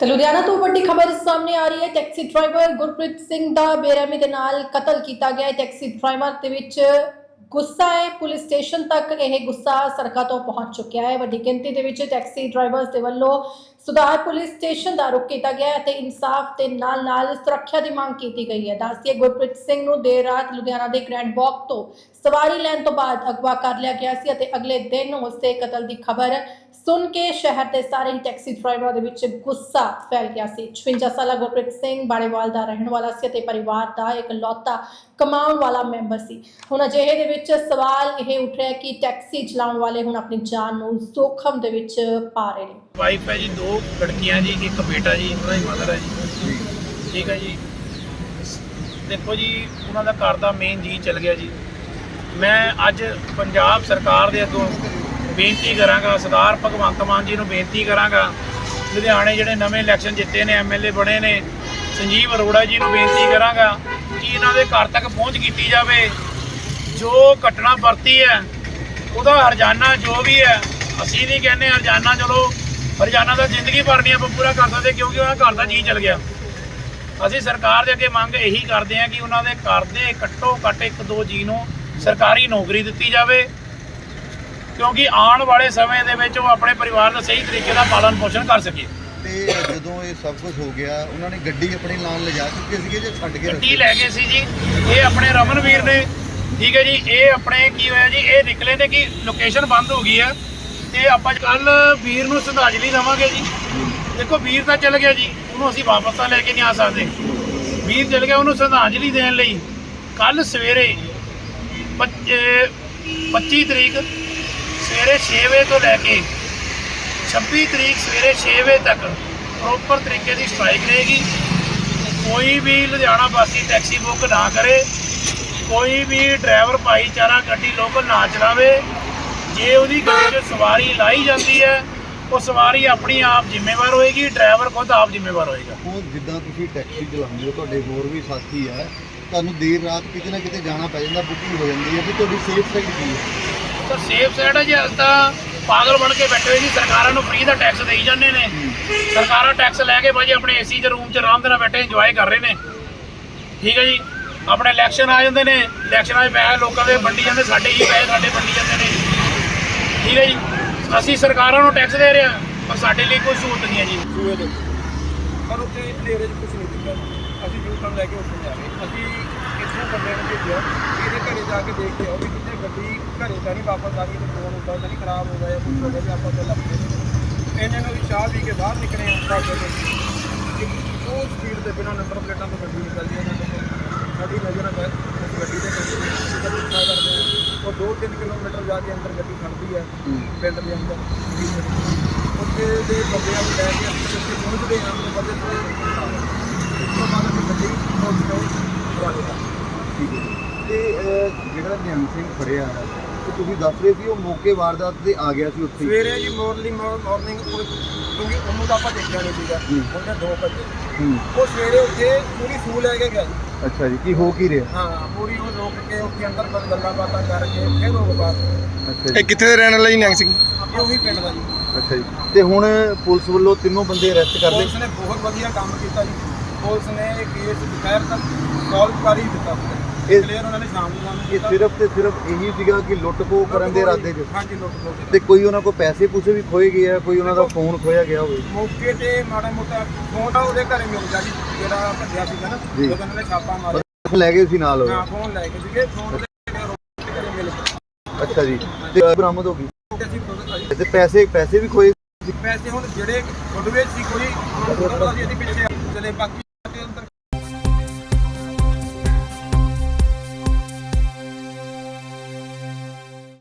ਤੇ ਲੁਧਿਆਣਾ ਤੋਂ ਵੱਡੀ ਖਬਰ ਸਾਹਮਣੇ ਆ ਰਹੀ ਹੈ। ਟੈਕਸੀ ਡਰਾਈਵਰ ਗੁਰਪ੍ਰੀਤ ਸਿੰਘ ਦਾ ਬੇਰਹਿਮੀ ਦੇ ਨਾਲ ਕਤਲ ਕੀਤਾ ਗਿਆ ਹੈ। ਟੈਕਸੀ ਡਰਾਈਵਰ ਦੇ ਵਿੱਚ ਗੁੱਸਾ ਹੈ। ਪੁਲਿਸ ਸਟੇਸ਼ਨ ਤੱਕ ਇਹ ਗੁੱਸਾ ਸੜਕਾਂ ਤੋਂ ਪਹੁੰਚ ਚੁੱਕਿਆ ਹੈ। ਵੱਡੀ ਗਿਣਤੀ ਦੇ ਵਿੱਚ ਟੈਕਸੀ ਡਰਾਈਵਰਸ ਦੇ ਵੱਲੋਂ ਸੁਧਾਰ ਪੁਲਿਸ ਸਟੇਸ਼ਨ ਦਾ ਰੁਕ ਕੀਤਾ ਗਿਆ ਅਤੇ ਇਨਸਾਫ ਦੇ ਨਾਲ ਨਾਲ ਸੁਰੱਖਿਆ ਦੀ ਮੰਗ ਕੀਤੀ ਗਈ ਹੈ। ਦੱਸਦੀਏ ਗੁਰਪ੍ਰੀਤ ਸਿੰਘ ਨੂੰ ਦੇਰ ਰਾਤ ਲੁਧਿਆਣਾ ਦੇ ਗ੍ਰੈਂਡ ਵਾਕ ਤੋਂ ਸਵਾਰੀ ਲੈਣ ਤੋਂ ਬਾਅਦ ਅਗਵਾ ਕਰ ਲਿਆ ਗਿਆ ਸੀ ਅਤੇ ਅਗਲੇ ਦਿਨ ਉਸ ਦੇ ਕਤਲ ਦੀ ਖਬਰ ਸੁਣ ਕੇ ਸ਼ਹਿਰ ਦੇ ਸਾਰੇ ਹੀ ਟੈਕਸੀ ਡਰਾਈਵਰਾਂ ਦੇ ਵਿੱਚ ਗੁੱਸਾ ਫੈਲ ਗਿਆ ਸੀ। 56 ਸਾਲਾ ਗੁਰਪ੍ਰੀਤ ਸਿੰਘ ਬਾੜੇਵਾਲ ਦਾ ਰਹਿਣ ਵਾਲਾ ਸੀ ਅਤੇ ਪਰਿਵਾਰ ਦਾ ਇੱਕ ਲੌਤਾ ਕਮਾਉਣ ਵਾਲਾ ਮੈਂਬਰ ਸੀ। ਹੁਣ ਅਜਿਹੇ ਦੇ ਵਿੱਚ ਸਵਾਲ ਇਹ ਉੱਠ ਰਿਹਾ ਕਿ ਟੈਕਸੀ ਚਲਾਉਣ ਵਾਲੇ ਹੁਣ ਆਪਣੀ ਜਾਨ ਨੂੰ ਜ਼ੋਖਮ ਦੇ ਵਿੱਚ ਪਾ ਰਹੇ ਨੇ। ਵਾਈਫ ਹੈ ਜੀ, ਦੋ ਲੜਕੀਆਂ ਜੀ ਇੱਕ ਬੇਟਾ ਜੀ ਉਹਨਾਂ ਦੀ ਮਦਰ ਹੈ ਜੀ। ਠੀਕ ਹੈ ਜੀ। ਦੇਖੋ ਜੀ ਉਹਨਾਂ ਦਾ ਘਰ ਦਾ ਮੇਨ ਜੀ ਚਲ ਗਿਆ ਜੀ। ਮੈਂ ਅੱਜ ਪੰਜਾਬ ਸਰਕਾਰ ਦੇ ਅੱਗੋਂ ਬੇਨਤੀ ਕਰਾਂਗਾ ਸਰਦਾਰ ਭਗਵੰਤ ਮਾਨ ਜੀ ਨੂੰ ਬੇਨਤੀ ਕਰਾਂਗਾ। ਲੁਧਿਆਣੇ ਜਿਹੜੇ ਨਵੇਂ ਇਲੈਕਸ਼ਨ ਜਿੱਤੇ ਨੇ ਐਮਐਲਏ ਬਣੇ ਨੇ ਸੰਜੀਵ ਅਰੋੜਾ ਜੀ ਨੂੰ ਬੇਨਤੀ ਕਰਾਂਗਾ ਕਿ ਇਹਨਾਂ ਦੇ ਘਰ ਤੱਕ ਪਹੁੰਚ ਕੀਤੀ ਜਾਵੇ। ਜੋ ਘਟਨਾ ਵਰਤੀ ਹੈ ਉਹਦਾ ਹਰਜਾਨਾ ਜੋ ਵੀ ਹੈ ਅਸੀਂ ਨਹੀਂ ਕਹਿੰਦੇ ਹਰਜਾਨਾ ਚਲੋ ਹਰਜਾਨਾ ਤਾਂ ਜ਼ਿੰਦਗੀ ਭਰ ਨਹੀਂ ਆਪਾਂ ਪੂਰਾ ਕਰ ਸਕਦੇ ਕਿਉਂਕਿ ਉਹਨਾਂ ਦਾ ਘਰ ਦਾ ਜੀ ਚਲ ਗਿਆ। ਅਸੀਂ ਸਰਕਾਰ ਦੇ ਅੱਗੇ ਮੰਗ ਇਹੀ ਕਰਦੇ ਹਾਂ ਕਿ ਉਹਨਾਂ ਦੇ ਘਰ ਦੇ ਘੱਟੋ ਘੱਟ ਇੱਕ ਦੋ ਜੀ ਨੂੰ ਸਰਕਾਰੀ ਨੌਕਰੀ ਦਿੱਤੀ ਜਾਵੇ। ਕਿਉਂਕਿ ਆਉਣ ਵਾਲੇ ਸਮੇਂ ਦੇ ਵਿੱਚ ਉਹ ਆਪਣੇ ਪਰਿਵਾਰ ਦਾ ਸਹੀ ਤਰੀਕੇ ਨਾਲ ਪਾਲਣ ਪੋਸ਼ਣ ਕਰ ਸਕੇ। ਤੇ ਜਦੋਂ ਇਹ ਸਭ ਕੁਝ ਹੋ ਗਿਆ ਉਹਨਾਂ ਨੇ ਗੱਡੀ ਆਪਣੀ ਨਾਲ ਲਿਜਾ ਚੁੱਕੇ ਸੀਗੇ ਜੇ ਛੱਡ ਕੇ ਗੱਡੀ ਲੈ ਗਏ ਸੀ ਜੀ। ਇਹ ਆਪਣੇ ਰਮਨਵੀਰ ਨੇ। ਠੀਕ ਹੈ ਜੀ ਇਹ ਆਪਣੇ ਕੀ ਹੋਇਆ ਜੀ ਇਹ ਨਿਕਲੇ ਨੇ ਕਿ ਲੋਕੇਸ਼ਨ ਬੰਦ ਹੋ ਗਈ ਹੈ। ਤੇ ਆਪਾਂ ਕੱਲ ਵੀਰ ਨੂੰ ਸ਼ਰਧਾਂਜਲੀ ਦੇਵਾਂਗੇ ਜੀ, ਦੇਖੋ ਵੀਰ ਤਾਂ ਚਲ ਗਿਆ ਜੀ, ਉਹਨੂੰ ਅਸੀਂ ਵਾਪਸ ਤਾਂ ਲੈ ਕੇ ਨਹੀਂ ਆ ਸਕਦੇ। ਵੀਰ ਚਲ ਗਿਆ ਉਹਨੂੰ ਸ਼ਰਧਾਂਜਲੀ ਦੇਣ ਲਈ। ਕੱਲ ਸਵੇਰੇ 25 ਤਰੀਕ ਸਵੇਰੇ 6 ਵਜੇ ਤੋਂ ਲੈ ਕੇ 26 ਤਰੀਕ ਸਵੇਰੇ 6 ਵਜੇ ਤੱਕ ਪ੍ਰੋਪਰ ਤਰੀਕੇ ਦੀ ਸਟ੍ਰਾਈਕ ਰਹੇਗੀ। ਕੋਈ ਵੀ ਲੁਧਿਆਣਾ ਵਾਸੀ ਟੈਕਸੀ ਬੁੱਕ ਨਾ ਕਰੇ, ਕੋਈ ਵੀ ਡਰਾਈਵਰ ਭਾਈਚਾਰਾ ਗੱਡੀ ਲੋਕਲ ਨਾ ਚਲਾਵੇ। ਜੇ ਉਹਦੀ ਗੱਡੀ 'ਚ ਸਵਾਰੀ ਲਾਈ ਜਾਂਦੀ ਹੈ ਉਹ ਸਵਾਰੀ ਆਪਣੀ ਆਪ ਜ਼ਿੰਮੇਵਾਰ ਹੋਏਗੀ ਡਰਾਈਵਰ ਖੁਦ ਆਪ ਜ਼ਿੰਮੇਵਾਰ ਹੋਏਗਾ। ਉਹ ਜਿੱਦਾਂ ਤੁਸੀਂ ਟੈਕਸੀ ਚਲਾਉਂਦੇ ਹੋ ਤੁਹਾਡੇ ਹੋਰ ਵੀ ਸਾਥੀ ਹੈ ਤੁਹਾਨੂੰ ਦੇਰ ਰਾਤ ਕਿਤੇ ਨਾ ਕਿਤੇ ਜਾਣਾ ਪੈ ਜਾਂਦਾ ਬੁਕਿੰਗ ਹੋ ਜਾਂਦੀ ਹੈ ਵੀ ਤੁਹਾਡੀ ਸੇਫ ਸਾਈਡ ਕੀ ਹੈ? ਤਾਂ ਸੇਫ ਸਾਈਡ ਹੈ ਜੀ ਅੱਜ ਤਾਂ ਪਾਗਲ ਬਣ ਕੇ ਬੈਠੇ ਹੋਏ ਜੀ ਸਰਕਾਰਾਂ ਨੂੰ ਫ੍ਰੀ ਦਾ ਟੈਕਸ ਦੇਈ ਜਾਂਦੇ ਨੇ। ਸਰਕਾਰਾਂ ਟੈਕਸ ਲੈ ਕੇ ਭਾਜੀ ਆਪਣੇ ਏਸੀ 'ਚ ਰੂਮ 'ਚ ਆਰਾਮ ਦੇ ਨਾਲ ਬੈਠੇ ਇੰਜੋਏ ਕਰ ਰਹੇ ਨੇ। ਠੀਕ ਹੈ ਜੀ ਆਪਣੇ ਇਲੈਕਸ਼ਨ ਆ ਜਾਂਦੇ ਨੇ ਇਲੈਕਸ਼ਨਾਂ 'ਚ ਪੈਸੇ ਲੋਕਾਂ ਦੇ ਵੰਡੀ ਜਾਂਦੇ ਸਾਡੇ ਹੀ ਪੈਸੇ ਸਾਡੇ ਵੰਡੀ ਜਾਂਦੇ ਨੇ। ਠੀਕ ਹੈ ਜੀ। ਅਸੀਂ ਸਰਕਾਰਾਂ ਨੂੰ ਟੈਕਸ ਦੇ ਰਹੇ ਹਾਂ, ਪਰ ਸਾਡੇ ਲਈ ਕੋਈ ਸਹੂਲਤ ਨਹੀਂ ਹੈ ਜੀ। ਸੂਏ ਦੇ ਪਰ ਉੱਥੇ ਹਨੇਰੇ 'ਚ ਕੁਝ ਨਹੀਂ ਦਿੱਤਾ। ਅਸੀਂ ਯੂ ਨੂੰ ਲੈ ਕੇ ਉੱਥੇ ਜਾ ਕੇ ਅਸੀਂ ਕਿਸੇ ਬੰਦੇ ਨੂੰ ਭੇਜਿਆ। ਕਿ ਇਹਦੇ ਘਰੇ ਜਾ ਕੇ ਦੇਖ ਕੇ ਆਓ ਵੀ ਕਿਤੇ ਗੱਡੀ ਘਰੇ ਤਾਂ ਨਹੀਂ ਵਾਪਸ ਆ ਗਈ ਤੇ ਫੋਨ ਉੱਦਾਂ ਤਾਂ ਨਹੀਂ ਖਰਾਬ ਹੋ ਗਿਆ ਜਾਂ ਕੁਝ ਹੋ ਗਿਆ ਵੀ ਆਪਾਂ ਤੋਂ ਲੱਭਦੇ ਇਹਨਾਂ ਨੂੰ ਵੀ ਚਾਹ ਪੀ ਕੇ ਬਾਹਰ ਨਿਕਲੇ ਆ ਸਾਡੇ ਉਹ ਸਪੀਡ ਦੇ ਬਿਨਾਂ ਨੰਬਰ ਪਲੇਟਾਂ ਤੋਂ ਗੱਡੀ ਨਿਕਲਦੀ ਹੈ ਸਾਡੀ ਨਜ਼ਰ ਹੈ ਗੱਡੀ ਦੇ ਕਰਦੇ ਹਾਂ ਉਹ 2-3 ਕਿਲੋਮੀਟਰ ਜਾ ਕੇ ਅੰਦਰ ਗੱਡੀ ਖੜਦੀ ਹੈ ਪਿੰਡ ਦੇ ਅੰਦਰ। ਉੱਥੇ ਦੇ ਬੰਦਿਆਂ ਨੂੰ ਲੈ ਕੇ ਅੰਦਰ ਉੱਥੇ ਪਹੁੰਚਦੇ ਹਾਂ ਤੇ ਬੰਦੇ ਤੋਂ ਉਸ ਤੋਂ ਬਾਅਦ ਅਸੀਂ ਗੱਡੀ ਪਹੁੰਚ ਗਏ ਵਾਲੇ ਠੀਕ ਹੈ ਤੇ ਜਿਹੜਾ ਨਿਹੰਗ ਸਿੰਘ ਫੜਿਆ ਹੈ ਤੇ ਤੁਸੀਂ ਦੱਸ ਰਹੇ ਸੀ ਉਹ ਮੌਕੇ ਵਾਰਦਾਤ ਤੇ ਆ ਗਿਆ ਸੀ ਉੱਥੇ ਹੀ। ਸਵੇਰੇ ਜੀ ਮਾਰਨਿੰਗ ਮਾਰਨਿੰਗ ਕਿਉਂਕਿ ਉਹਨੂੰ ਤਾਂ ਆਪਾਂ ਦੇਖਿਆ ਨਹੀਂ ਸੀਗਾ। ਹੂੰ। ਉਹਨੇ 2 ਵਜੇ ਹੂੰ। ਉਹ ਸਵੇਰੇ ਉੱਥੇ ਪੂਰੀ ਸੂ ਲੈ ਕੇ ਗਿਆ ਅੱਛਾ ਜੀ ਕੀ ਹੋ ਕੀ ਰਿਹਾ? ਹਾਂ ਪੂਰੀ ਉਹ ਰੋਕ ਕੇ ਉੱਥੇ ਅੰਦਰ ਬਸ ਗੱਲਾਂ ਬਾਤਾਂ ਕਰਕੇ ਫਿਰ ਉਹ ਅੱਛਾ ਇਹ ਜੀ। ਕਿੱਥੇ ਦੇ ਰਹਿਣ ਵਾਲਾ ਜੀ ਨਿਹੰਗ ਸਿੰਘ? ਇਹ ਉਹੀ ਪਿੰਡ ਦਾ ਜੀ। ਅੱਛਾ ਜੀ। ਤੇ ਹੁਣ ਪੁਲਿਸ ਵੱਲੋਂ ਤਿੰਨੋਂ ਬੰਦੇ ਅਰੈਸਟ ਕਰ ਲਏ? ਪੁਲਿਸ ਨੇ ਬਹੁਤ ਵਧੀਆ ਕੰਮ ਕੀਤਾ ਜੀ। ਪੁਲਿਸ ਨੇ ਇਹ ਕੇਸ ਦੁਪਹਿਰ ਤੱਕ ਸੋਲਵ ਕਰ ਹੀ ਦਿੱਤਾ। ਇਹ- ਕਲੀਅਰ ਉਹਨਾਂ ਨੇ ਸ਼ਾਮ ਨੂੰ ਸਾਨੂੰ ਇਹ ਕੀਤਾ। ਸਿਰਫ ਤੇ ਸਿਰਫ ਇਹੀ ਸੀਗਾ ਕਿ ਲੁੱਟ ਖੋਹ ਕਰਨ ਦੇ ਇਰਾਦੇ 'ਚ? ਹਾਂਜੀ ਲੁੱਟ ਖੋਹ ਤੇ ਕੋਈ ਉਹਨਾਂ ਕੋਲ ਪੈਸੇ ਪੂਸੇ ਵੀ ਖੋਏ ਗਏ ਆ? ਕੋਈ ਉਹਨਾਂ ਦਾ ਫੋਨ ਖੋਇਆ ਗਿਆ ਹੋਵੇ? ਮੌਕੇ ਤੇ ਮਾੜਾ ਮੋਟਾ ਫੋਨ ਤਾਂ ਉਹਦੇ ਘਰੇ ਮਿਲ ਗਿਆ ਜੀ। ਜਿਹੜਾ ਭੱਜਿਆ ਸੀਗਾ ਨਾ ਜੀ। ਜਦੋਂ ਉਹਨਾਂ ਨੇ ਛਾਪਾ ਮਾਰਿਆ। ਲੈ ਗਏ ਸੀ ਨਾਲ ਉਹ। ਹਾਂ ਫੋਨ ਲੈ ਕੇ ਸੀਗੇ ਫੋਨ ਉਹਦੇ ਘਰੇ ਮਿਲ ਅੱਛਾ ਜੀ। ਤੇ ਬਰਾਮਦ ਹੋ ਗਈ। ਤੇ ਅਸੀਂ ਪੈਸੇ ਪੈਸੇ ਵੀ ਖੋਏ ਪੈਸੇ ਹੁਣ ਜਿਹੜੇ ਵਿੱਚ ਸੀ ਕੋਈ ਉਹਨਾਂ ਸੀ ਅਸੀਂ ਪਿੱਛੇ ਚਲੇ ਬਾਕੀ